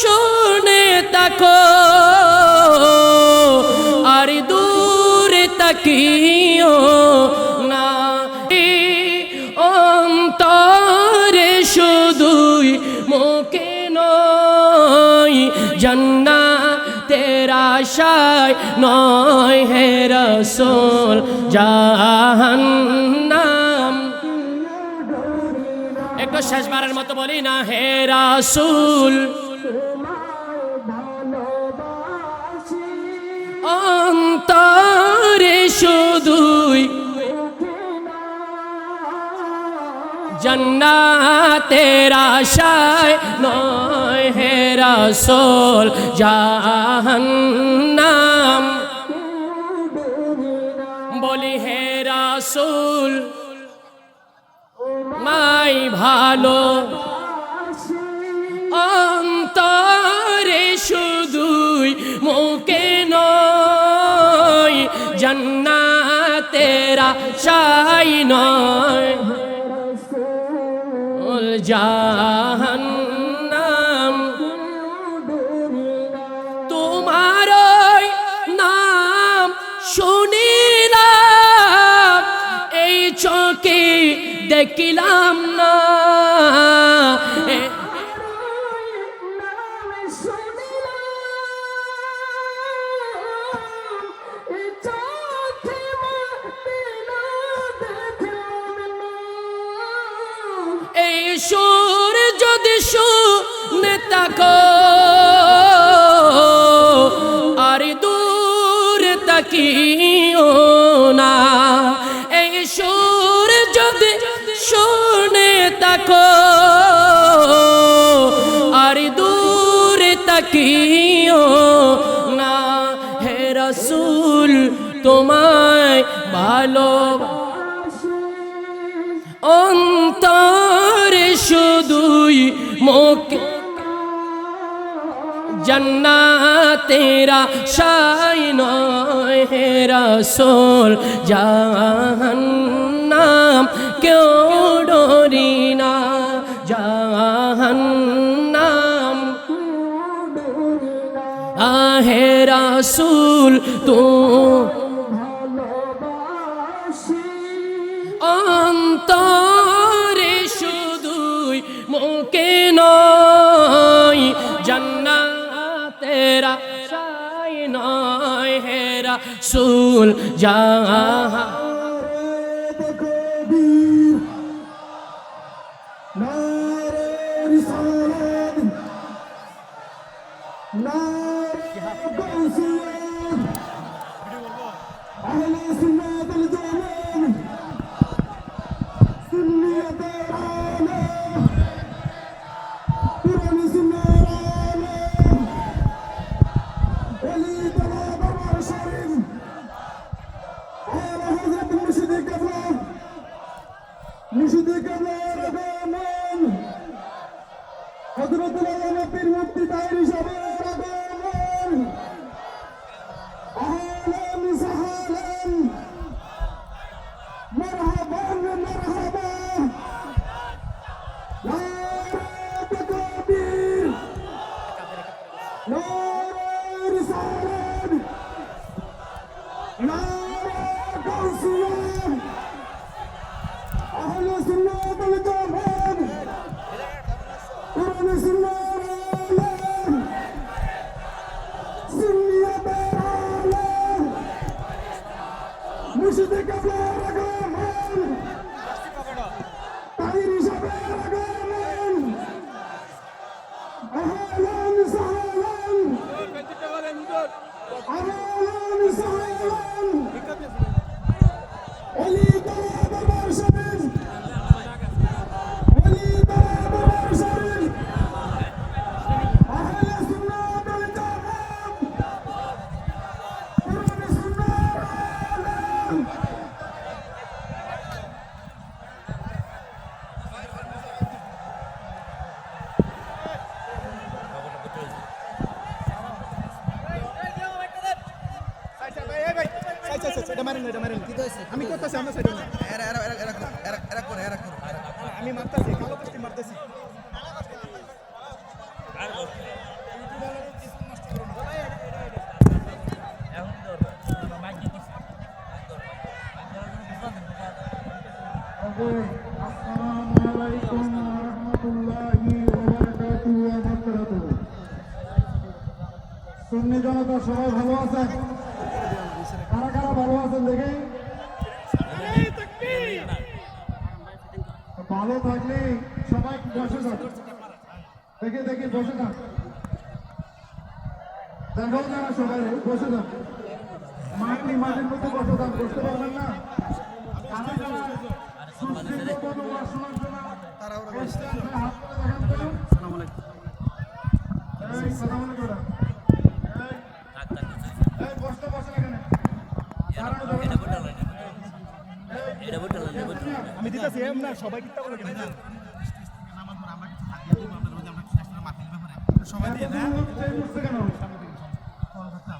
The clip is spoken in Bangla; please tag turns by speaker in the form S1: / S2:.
S1: শুনে তাকো আর দূরে তাকিও না। অন্তরে শুধুই মুখে নয় জন্না তেরা শায় নয় হে রসোল, জাহান্নাম। একটু শেষবারের মতো বলি না, হে অন্তরে শুধুই জন্নাতের আশায় নয় হে রাসূল জাহান্নাম। বলি হে রাসূল মাই ভালো। অন্তরে জন্নাতেরা চাই নয়। ওল জাহান্নাম। তোমার নাম শুনিলাম এই চোখে দেখিলাম সুর যদি শুনে তাকো আর দূর তাকিও না। এই সুর যদি শুনে তাকো আর দূর তাকিও না। হে রসুল, তোমায় ভালো অন্তরে শুধুই মুখে। জন্নাতেরা শাই নয় হে রসোল, জাহান্নাম কেউ ডরি না। জাহান্নাম আহে রসুল, তু হেরা সুল জাহা
S2: হজরতুল আলমা পীর মুক্তি তাহির হিসাবে আহলান সাহালান মারহাবান মারহাবা নারে আরো এটা মারেন এটা মারেন। কি হয়েছে আমি করতেছি আমরা সাইড এরা এরা এরা এরা এরা এরা করে এরা করে। আমি মারতাছি কালো কষ্ট মারতাছি। আসসালামু আলাইকুম ওয়া রাহমাতুল্লাহি সুন্নি জনতা সবাই ভালো আছেন? ভালো দেখি? ভালো থাকলে সবাই বসে যান। দেখি দেখি, বসে যান। দেখাও যারা সবাই, বসে যান। মাটি, মাটির মধ্যে বসে যান, বসতে পারবেন না। কারা যারা সুশৃঙ্খল ওয়াজ শোনার জন্য হাত তুলে দেখান তো। এই, সালাম আলাইকুম ওরা। এই, এই, বসতে বসেন এখানে। দাঁড়ানো যাবে না।
S3: আমি দিতেছি এমন সবাই কিতা করে কিনা
S2: সবাই দিয়ে না